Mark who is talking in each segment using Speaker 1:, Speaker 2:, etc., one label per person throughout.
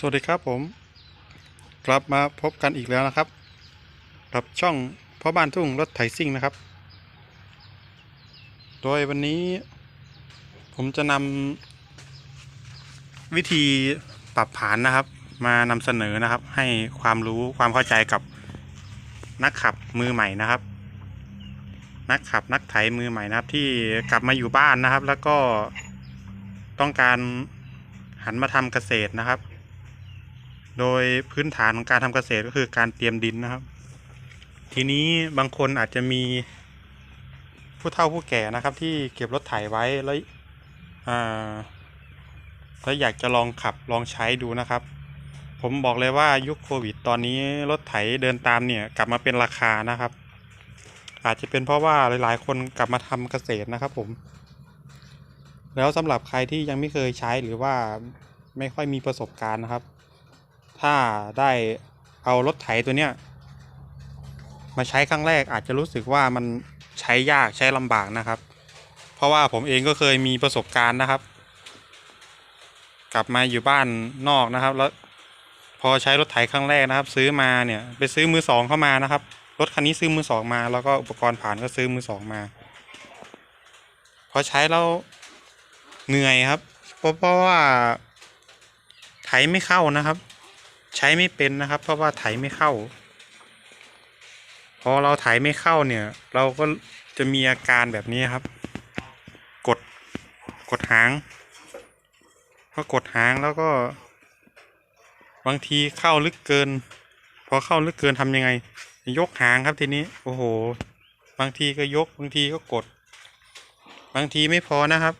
Speaker 1: สวัสดีครับผม กลับมาพบกันอีกแล้วนะครับกับช่องพ่อบ้านทุ่งรถไถซิ่งนะครับ โดยวันนี้ ผมจะนำวิธีปรับผานนะครับ มานำเสนอนะครับ ให้ความรู้ความเข้าใจกับนักขับมือใหม่นะครับ นักขับนักไถมือใหม่นะครับ ที่กลับมาอยู่บ้านนะครับ แล้วก็ต้องการหันมาทำเกษตรนะครับ โดยพื้นฐานของการทำเกษตรก็คือการเตรียมดินนะครับ ทีนี้บางคนอาจจะมีผู้เฒ่าผู้แก่นะครับ ที่เก็บรถไถไว้แล้วอ่าแล้วอยากจะลองขับลองใช้ดูนะครับ ผมบอกเลยว่ายุคโควิด ตอนนี้รถไถเดินตามเนี่ยกลับมาเป็นราคานะครับ อาจจะเป็นเพราะว่าหลายๆ คนกลับมาทำเกษตรนะครับผม แล้วสำหรับใครที่ยังไม่เคยใช้หรือว่าไม่ค่อยมีประสบการณ์นะครับ ถ้าได้เอารถไถตัวเนี้ยมาใช้ครั้งแรกอาจจะรู้สึกว่ามันใช้ยากใช้ลำบากนะครับ เพราะว่าผมเองก็เคยมีประสบการณ์นะครับ กลับมาอยู่บ้านนอกนะครับ แล้วพอใช้รถไถครั้งแรกนะครับ ซื้อมาเนี่ยไปซื้อมือสองเข้ามานะครับ รถคันนี้ซื้อมือสองมา แล้วก็อุปกรณ์ผ่านก็ซื้อมือสองมา พอใช้แล้วเหนื่อยครับ เพราะเพราะว่าไถไม่เข้านะครับ ใช้ไม่เป็นนะครับ เพราะว่าไถไม่เข้า พอเราไถไม่เข้าเนี่ย เราก็จะมีอาการแบบนี้ครับ กดกดหางพอกดหางแล้วก็ บางทีเข้าลึกเกิน พอเข้าลึกเกินทำยังไง ยกหางครับทีนี้ โอ้โห บางทีก็ยกบางทีก็กด บางทีไม่พอนะครับ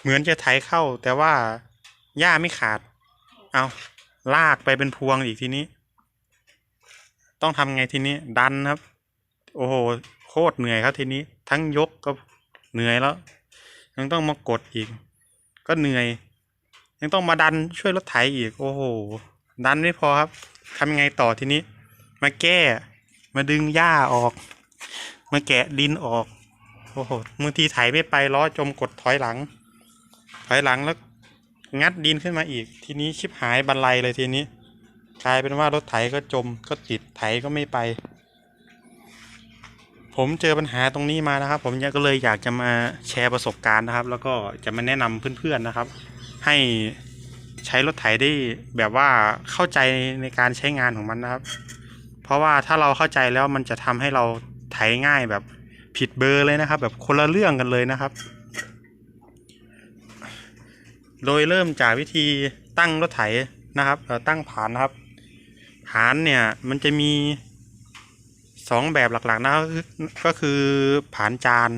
Speaker 1: เหมือนจะไถเข้าแต่ว่าหญ้าไม่ขาด เอา ลากไปเป็นพวงอีกทีนี้ ต้องทำไงทีนี้ ดันครับ โอ้โหโคตรเหนื่อยครับทีนี้ ทั้งยกก็เหนื่อยแล้ว ยังต้องมากดอีก ก็เหนื่อย ยังต้องมาดันช่วยรถไถอีก โอ้โห ดันไม่พอครับทำยังไงต่อทีนี้ มาแก้ มาดึงหญ้าออก มาแกะดินออก โอ้โหบางทีไถไม่ไปล้อจมกดถอยหลัง ถอยหลังแล้ว งัดดินขึ้นมาอีก ทีนี้ชิบหายบันไลเลยทีนี้ กลายเป็นว่ารถไถก็จมก็ติดไถก็ไม่ไป ผมเจอปัญหาตรงนี้มานะครับ ผมก็เลยอยากจะมาแชร์ประสบการณ์นะครับ แล้วก็จะมาแนะนำเพื่อนๆนะครับ ให้ใช้รถไถได้แบบว่าเข้าใจในการใช้งานของมันนะครับ เพราะว่าถ้าเราเข้าใจแล้วมันจะทำให้เราไถง่ายแบบผิดเบอร์เลยนะครับ แบบคนละเรื่องกันเลยนะครับ โดยเริ่มจากวิธีตั้งรถไถนะครับตั้งผานนะครับ ผานเนี่ยมันจะมีสองแบบหลักๆนะก็คือก็คือผานจาน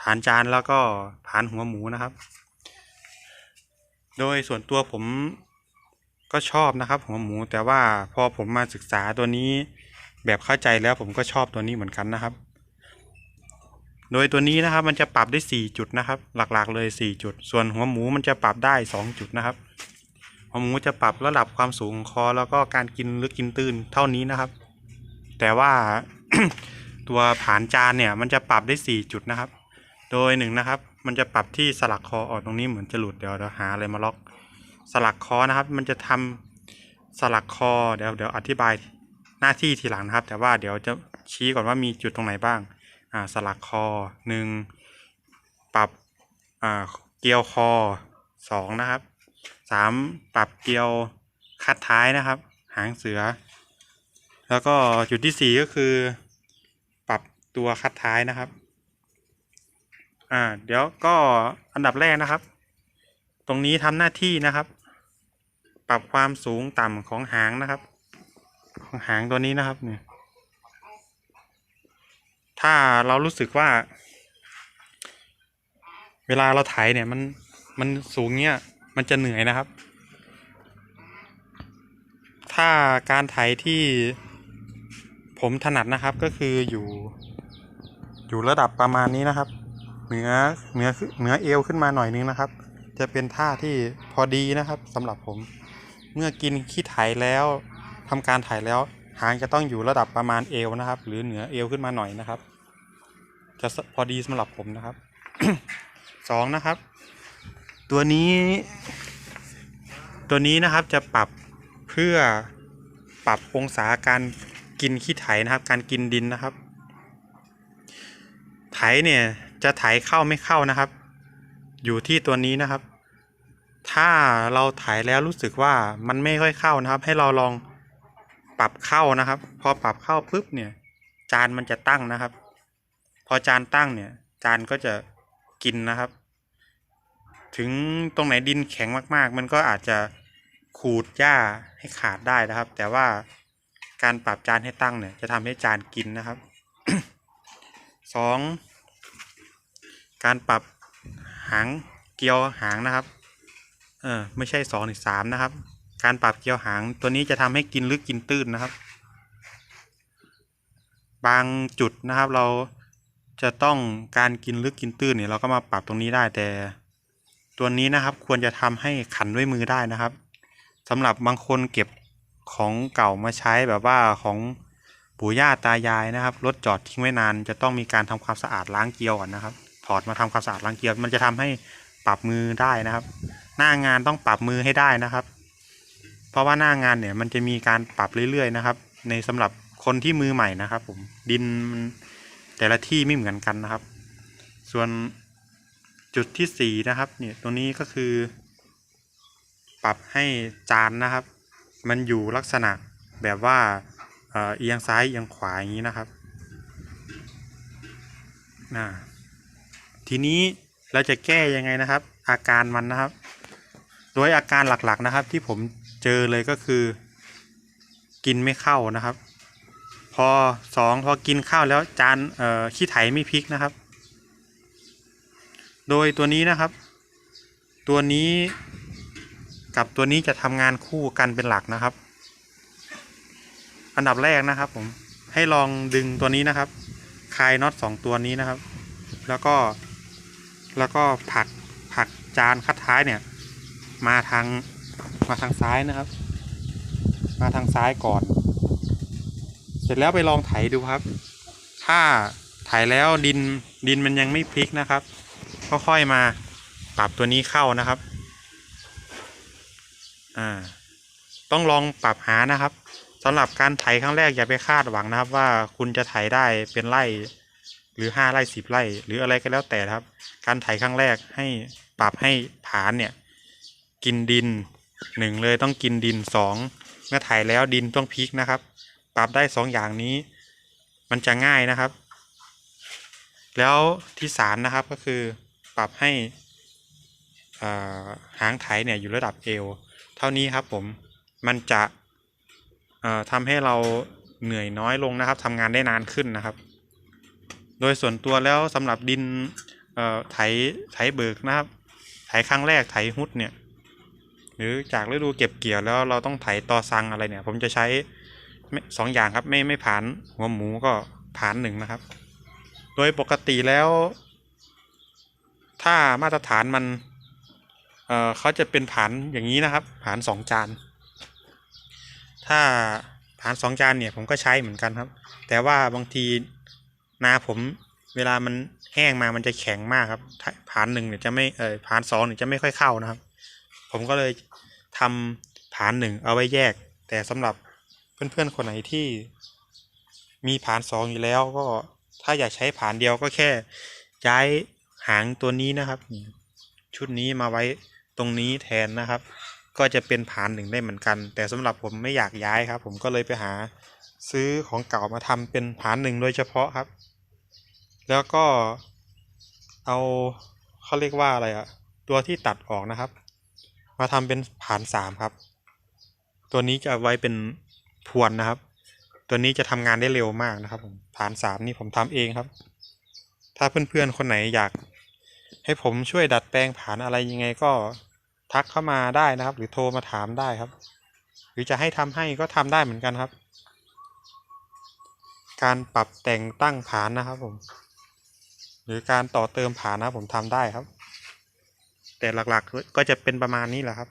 Speaker 1: ผานจานแล้วก็ผานหัวหมูนะครับ โดยส่วนตัวผมก็ชอบนะครับหัวหมูแต่ว่าพอผมมาศึกษาตัวนี้แบบเข้าใจแล้วผมก็ชอบตัวนี้เหมือนกันนะครับ โดยตัวนี้นะครับมันจะปรับได้ 4 จุดนะครับ หลักๆเลย 4 จุด ส่วนหัวหมูมันจะปรับได้ 2 จุดนะครับ หัวหมูจะปรับระดับความสูงของคอแล้วก็การกินหรือกินตื้นเท่านี้นะครับ แต่ว่าตัวผานจานเนี่ยมันจะปรับได้ 4 จุดนะครับ โดยหนึ่งนะครับมันจะปรับที่สลักคอออกตรงนี้เหมือนจะหลุดเดี๋ยวเดี๋ยวหาอะไรมาล็อก สลักคอนะครับ มันจะทำสลักคอเดี๋ยวเดี๋ยวอธิบายหน้าที่ทีหลังนะครับ แต่ว่าเดี๋ยวจะชี้ก่อนว่ามีจุดตรงไหนบ้าง อ่าสลักคอหนึ่งปรับอ่าเกลียวคอสองนะครับสามปรับเกลียวคัดท้ายนะครับ หางเสือ แล้วก็จุดที่สี่ก็คือ ปรับตัวคัดท้ายนะครับ อ่า เดี๋ยวก็อันดับแรกนะครับ ตรงนี้ทำหน้าที่นะครับ ปรับความสูงต่ำของหางนะครับ ของหางตัวนี้นะครับเนี่ย ถ้าเรารู้สึกว่า เวลาเราไถเนี่ยมันมันสูงเนี่ยมันจะเหนื่อยนะครับ ถ้าการไถที่ผมถนัดนะครับก็คืออยู่ อยู่ระดับประมาณนี้นะครับ เหนือเหนือเหนือเอวขึ้นมาหน่อยนึงนะครับ จะเป็นท่าที่พอดีนะครับสำหรับผม เมื่อกินขี้ไถแล้วทำการไถแล้วหางจะต้องอยู่ระดับประมาณเอวนะครับ หรือเหนือเอวขึ้นมาหน่อยนะครับ จะพอดีสำหรับผมนะครับสองนะครับ ตัวนี้ ตัวนี้นะครับจะปรับเพื่อปรับองศาการกินขี้ไถนะครับ การกินดินนะครับ ไถเนี่ยจะไถเข้าไม่เข้านะครับ อยู่ที่ตัวนี้นะครับ ถ้าเราไถแล้วรู้สึกว่ามันไม่ค่อยเข้านะครับ ให้เราลองปรับเข้านะครับ พอปรับเข้าปุ๊บเนี่ย จานมันจะตั้งนะครับ พอจานตั้งเนี่ย จานก็จะกินนะครับ ถึงตรงไหนดินแข็งมาก ๆ มันก็อาจจะขูดหญ้าให้ขาดได้นะครับ แต่ว่าการปรับจานให้ตั้งเนี่ย จะทำให้จานกินนะครับสองการปรับหางเกลียวหางนะครับ เออไม่ใช่สองหรือสามนะครับ การปรับเกลียวหางตัวนี้จะทำให้กินลึกกินตื้นนะครับ บางจุดนะครับ เรา จะต้องการกินลึกกินตื้นเนี่ยเราก็มาปรับตรงนี้ได้แต่ ตัวนี้นะครับควรจะทำให้ขันด้วยมือได้นะครับสำหรับบางคนเก็บของเก่ามาใช้แบบว่าของปู่ย่าตายายนะครับรถจอดทิ้งไว้นาน จะต้องมีการทำความสะอาดล้างเกลียวก่อนนะครับ ถอดมาทำความสะอาดล้างเกลียว มันจะทำให้ปรับมือได้นะครับ หน้างานต้องปรับมือให้ได้นะครับ เพราะว่าหน้างานเนี่ยมันจะมีการปรับเรื่อยๆนะครับ ในสำหรับคนที่มือใหม่นะครับ ผมดินมัน แต่ละที่ไม่เหมือนกันนะครับ ส่วนจุดที่สี่นะครับ เนี่ยตรงนี้ก็คือ ปรับให้จานนะครับ มันอยู่ลักษณะแบบว่าเอียงซ้ายเอียงขวาอย่างนี้นะครับนะทีนี้เราจะแก้ยังไงนะครับ อาการมันนะครับ โดยอาการหลักๆนะครับที่ผมเจอเลยก็คือ กินไม่เข้านะครับ พอสองพอกินข้าวแล้วจานเอ่อขี้ไถไม่พลิกนะครับ โดยตัวนี้นะครับ ตัวนี้กับตัวนี้จะทำงานคู่กันเป็นหลักนะครับ อันดับแรกนะครับ ผมให้ลองดึงตัวนี้นะครับคลายน็อตสองตัวนี้นะครับ แล้วก็แล้วก็ผักผักจานคัดท้ายเนี่ย มาทางมาทางซ้ายนะครับ มาทางซ้ายก่อน ร็จแล้วไปลองไถดูครับ ถ้าไถแล้วดินดินมันยังไม่พลิกนะครับก็ค่อยมาปรับตัวนี้เข้านะครับ อ่า ต้องลองปรับหานะครับสำหรับการไถครั้งแรกอย่าไปคาดหวังนะครับ ว่าคุณจะไถได้เป็นไร่หรือห้าไร่สิบไร่ หรืออะไรก็แล้วแต่ครับ การไถครั้งแรกให้ปรับให้ผานเนี่ย กินดินหนึ่งเลยต้องกินดินสองเมื่อไถแล้วดินต้องพลิกนะครับ รับได้สองอย่างนี้ มันจะง่ายนะครับ แล้วที่สามนะครับก็คือปรับให้หางไถเนี่ยอยู่ระดับเอวเท่านี้ครับผมมันจะทำให้เราเหนื่อยน้อยลงนะครับทำงานได้นานขึ้นนะครับ โดยส่วนตัวแล้วสำหรับดินไถไถเบิกนะครับ ไถครั้งแรกไถฮุดเนี่ย หรือจากฤดูเก็บเกี่ยวแล้วเราต้องไถตอซังอะไรเนี่ย ผมจะใช้ สองอย่างครับ ไม่ไม่ผ่านหัวหมูก็ผ่านหนึ่งนะครับ โดยปกติแล้ว ถ้ามาตรฐานมันเออเขาจะเป็นผานอย่างนี้นะครับผานสองจาน ถ้าผานสองจานเนี่ยผมก็ใช้เหมือนกันครับ แต่ว่าบางทีนาผมเวลามันแห้งมามันจะแข็งมากครับถ้าผานหนึ่งเนี่ยจะไม่เออผานสองเนี่ยจะไม่ค่อยเข้านะครับ ผมก็เลยทำผานหนึ่งเอาไว้แยก แต่สำหรับ เพื่อนๆคนไหนที่มีผานสองอยู่แล้วก็ถ้าอยากใช้ผานเดียวก็แค่ย้ายหางตัวนี้นะครับ ชุดนี้มาไว้ตรงนี้แทนนะครับ ก็จะเป็นผานหนึ่งได้เหมือนกัน แต่สำหรับผมไม่อยากย้ายครับ ผมก็เลยไปหาซื้อของเก่ามาทำเป็นผานหนึ่งโดยเฉพาะครับ แล้วก็เอาเขาเรียกว่าอะไรอะตัวที่ตัดออกนะครับ มาทำเป็นผานสามครับ ตัวนี้จะไว้เป็น พวนนะครับ ตัวนี้จะทำงานได้เร็วมากนะครับผมผานสามนี่ผมทำเองครับ ถ้าเพื่อนๆคนไหนอยาก ให้ผมช่วยดัดแปลงผานอะไรยังไงก็ทักเข้ามาได้นะครับ หรือโทรมาถามได้ครับ หรือจะให้ทำให้ก็ทำได้เหมือนกันครับ การปรับแต่งตั้งผานนะครับผม หรือการต่อเติมผานนะผมทำได้ครับ แต่หลักๆก็จะเป็นประมาณนี้แหละครับ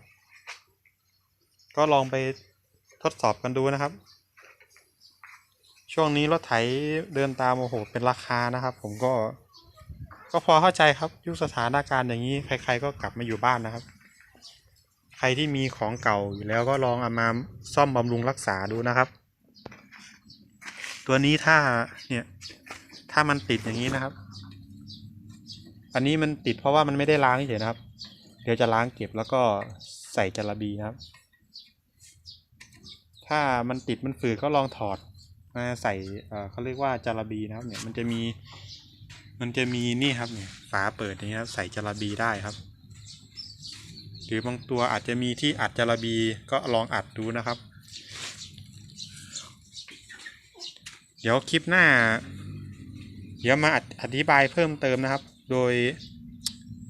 Speaker 1: ก็ลองไป ทดสอบกันดูนะครับ ช่วงนี้รถไถเดินตามโอ้โหเป็นราคานะครับ ผมก็ ก็พอเข้าใจครับ ยุคสถานการณ์อย่างนี้ ใคร ๆ ก็กลับมาอยู่บ้านนะครับ ใครที่มีของเก่าอยู่แล้วก็ลองเอามาซ่อมบำรุงรักษาดูนะครับ ตัวนี้ถ้าเนี่ย ถ้ามันติดอย่างนี้นะครับ อันนี้มันติดเพราะว่ามันไม่ได้ล้างเฉยนะครับ เดี๋ยวจะล้างเก็บแล้วก็ใส่จระบีนะครับ ถ้ามันติดมันฝืดก็ลองถอดมาใส่เขาเรียกว่าจาระบีนะครับเนี่ยมันจะมี มันจะมีนี่ครับเนี่ยฝาเปิดอย่างนี้ครับใส่จาระบีได้ครับ หรือบางตัวอาจจะมีที่อัดจาระบีก็ลองอัดดูนะครับ เดี๋ยวคลิปหน้า เดี๋ยวมาออธิบายเพิ่มเติมนะครับ โดย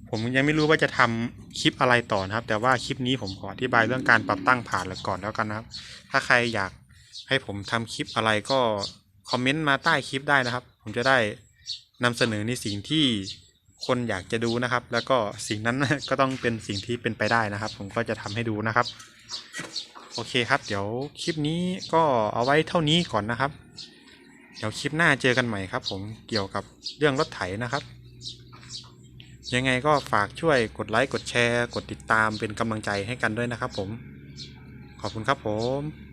Speaker 1: ผมยังไม่รู้ว่าจะทำคลิปอะไรต่อนะครับ แต่ว่าคลิปนี้ผมขออธิบายเรื่องการปรับตั้งผ่านเลยก่อนแล้วกันนะครับ ถ้าใครอยากให้ผมทำคลิปอะไรก็คอมเมนต์มาใต้คลิปได้นะครับ ผมจะได้นำเสนอในสิ่งที่คนอยากจะดูนะครับ แล้วก็สิ่งนั้นก็ต้องเป็นสิ่งที่เป็นไปได้นะครับ ผมก็จะทำให้ดูนะครับ โอเคครับ เดี๋ยวคลิปนี้ก็เอาไว้เท่านี้ก่อนนะครับ เดี๋ยวคลิปหน้าเจอกันใหม่ครับ ผมเกี่ยวกับเรื่องรถไถนะครับ ยังไงก็ฝากช่วยกดไลค์ กดแชร์ กดติดตามเป็นกำลังใจให้กันด้วยนะครับผม ขอบคุณครับผม